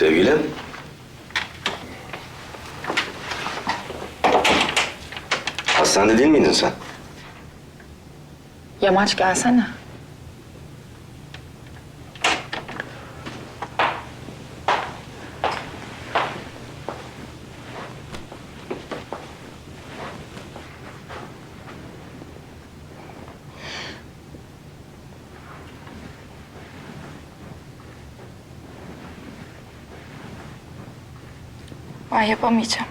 Sevgilim. Hastanede değil miydin sen? Yamaç gelsene. Ben yapamayacağım.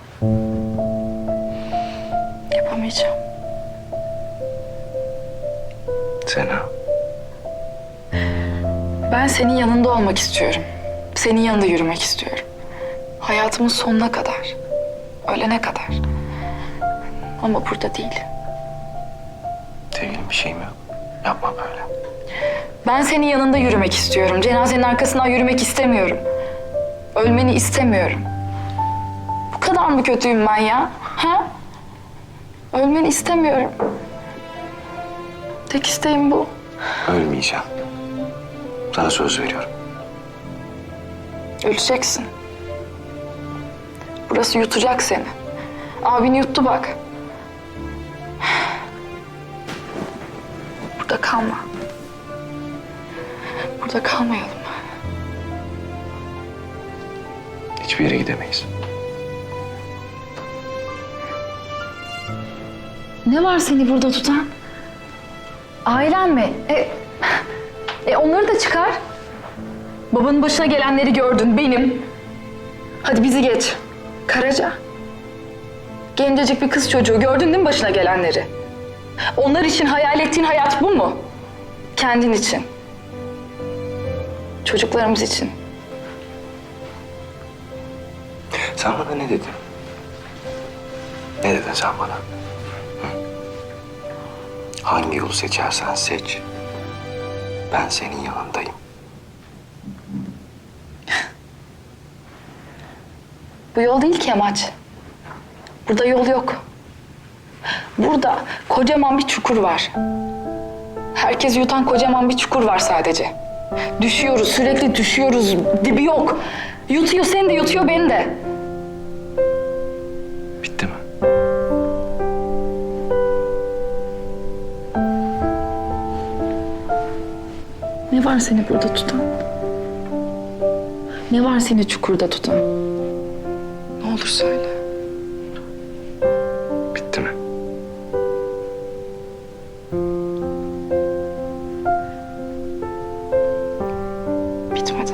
Yapamayacağım. Sena. Ben senin yanında olmak istiyorum. Senin yanında yürümek istiyorum. Hayatımın sonuna kadar. Ölene kadar. Ama burada değil. Sevgilim bir şeyim yok. Yapma böyle. Ben senin yanında yürümek istiyorum. Cenazenin arkasından yürümek istemiyorum. Ölmeni istemiyorum. Kadar mı kötüyüm ben ya? Ha? Ölmeni istemiyorum. Tek isteğim bu. Ölmeyeceğim. Sana söz veriyorum. Öleceksin. Burası yutacak seni. Abin yuttu bak. Burada kalma. Burada kalmayalım. Hiçbir yere gidemeyiz. Ne var seni burada tutan? Ailen mi? E, e onları da çıkar. Babanın başına gelenleri gördün, benim. Hadi bizi geç. Karaca. Gencecik bir kız çocuğu gördün değil mi başına gelenleri? Onlar için hayal ettiğin hayat bu mu? Kendin için. Çocuklarımız için. Sen bana ne dedin? Ne dedin sen bana? Hangi yolu seçersen seç. Ben senin yanındayım. Bu yol değil ki amaç. Burada yol yok. Burada kocaman bir çukur var. Herkes yutan kocaman bir çukur var sadece. Düşüyoruz, sürekli düşüyoruz. Dibi yok. Yutuyor seni de, yutuyor beni de. Ne var seni burada tutan? Ne var seni çukurda tutan? Ne olur söyle. Bitti mi? Bitmedi.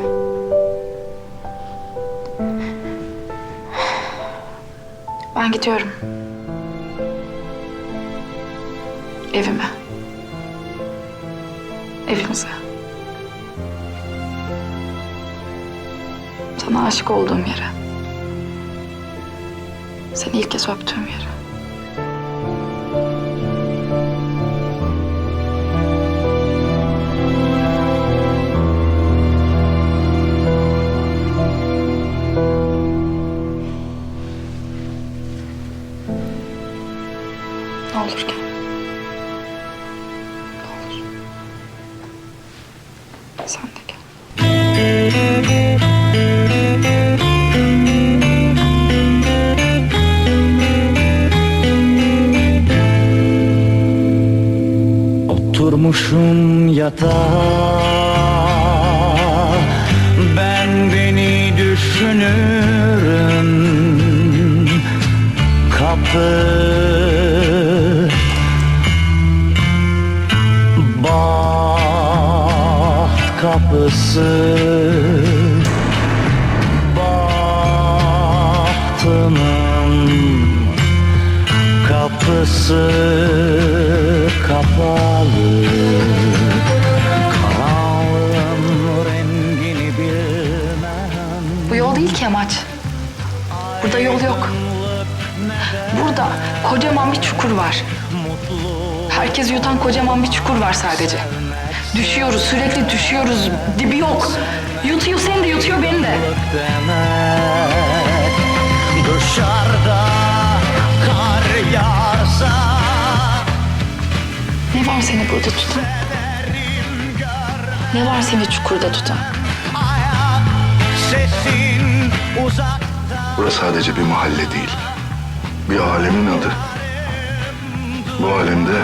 Ben gidiyorum. Evime. Evimize. Sana aşık olduğum yere. Seni ilk kez öptüğüm yere. Ne olur gel. Oturmuşum yatağa. Ben beni düşünürüm. Kapı Baht kapısı. Bahtımın Kapısı kapalı Karanlığın rengini bilmem Bu yol değil ki amaç. Burada yol yok. Burada kocaman bir çukur var. Herkes yutan kocaman bir çukur var sadece. Düşüyoruz, sürekli düşüyoruz. Dibi yok. Yutuyor seni de, yutuyor beni de. Dışarıda Ne var seni burada tutan? Ne var seni çukurda tutan? Burası sadece bir mahalle değil. Bir alemin adı. Bu alemde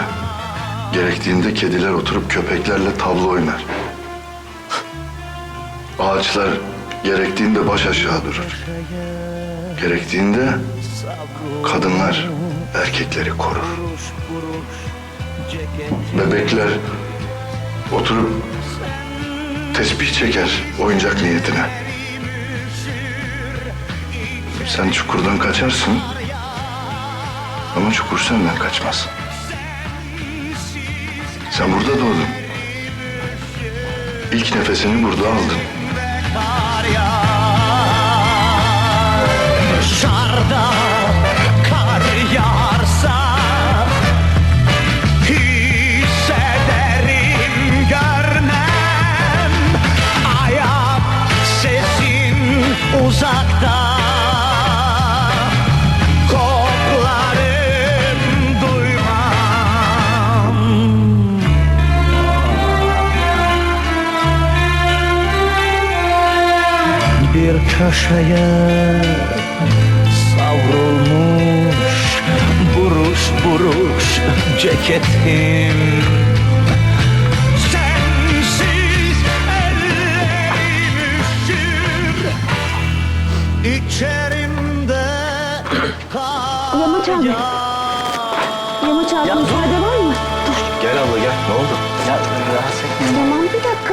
gerektiğinde kediler oturup köpeklerle tavla oynar. Ağaçlar gerektiğinde baş aşağı durur. Gerektiğinde kadınlar erkekleri korur. Bebekler oturup tesbih çeker oyuncak niyetine. Sen çukurdan kaçarsın ama çukur senden kaçmaz. Sen burada doğdun. İlk nefesini burada aldın. Kar yağar köşeye savrulmuş buruş buruş ceketim sensiz ellerim üşür içerimde kar Yamaç abi. Yamaç abi müsaade var mı? Gel abla gel. Ne oldu? Ya rahatsız etme. Tamam bir dakika.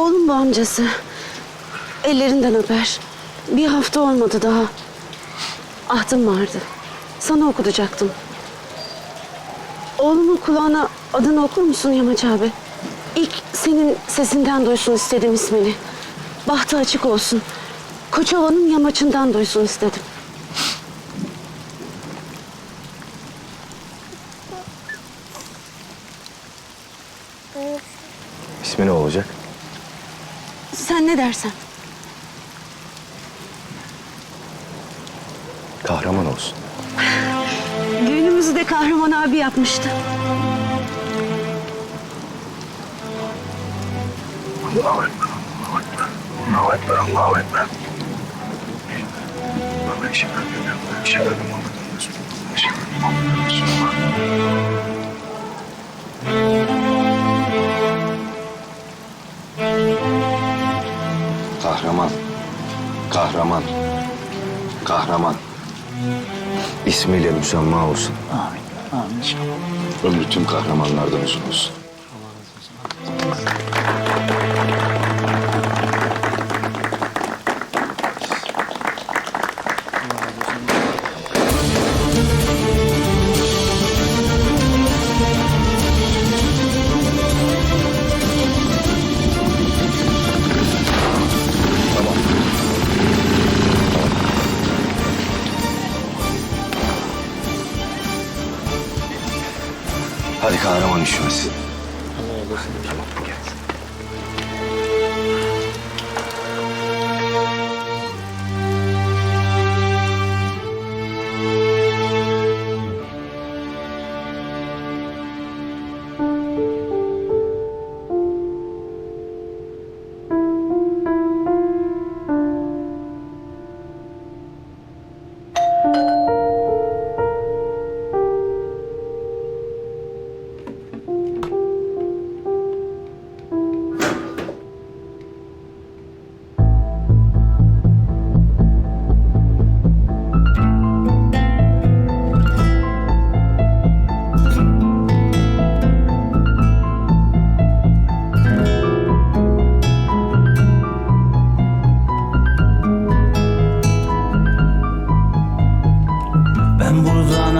Oğlum bu amcası. Ellerinden öper. Bir hafta olmadı daha. Ahtım vardı. Sana okutacaktım. Oğlumun kulağına adını okur musun Yamaç abi? İlk senin sesinden duysun istedim ismini. Bahtı açık olsun. Koçova'nın yamaçından duysun istedim. İsmi ne olacak? Sen ne dersen. Kahraman olsun. Düğünümüzü de Kahraman abi yapmıştı. Allahu Ekber, Allahu Ekber, Allahu Ekber, Allahu Ekber. Allah'a eşhedü en la ilahe illallah, Muhammeden Resulullah, eşhedü. Kahraman. Kahraman. Kahraman. İsmiyle müsemma olsun. Amin. Amin. Ömrü tüm kahramanlardan uzun olsun. Hadi kahraman üşümesin.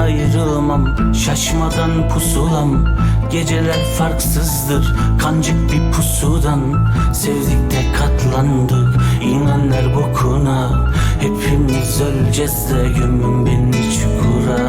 Ayrılmam Şaşmadan pusulam. Geceler farksızdır Kancık bir pusudan. Sevdik de katlandık İnan ver bokuna Hepimiz öleceğiz de Gömün beni çukura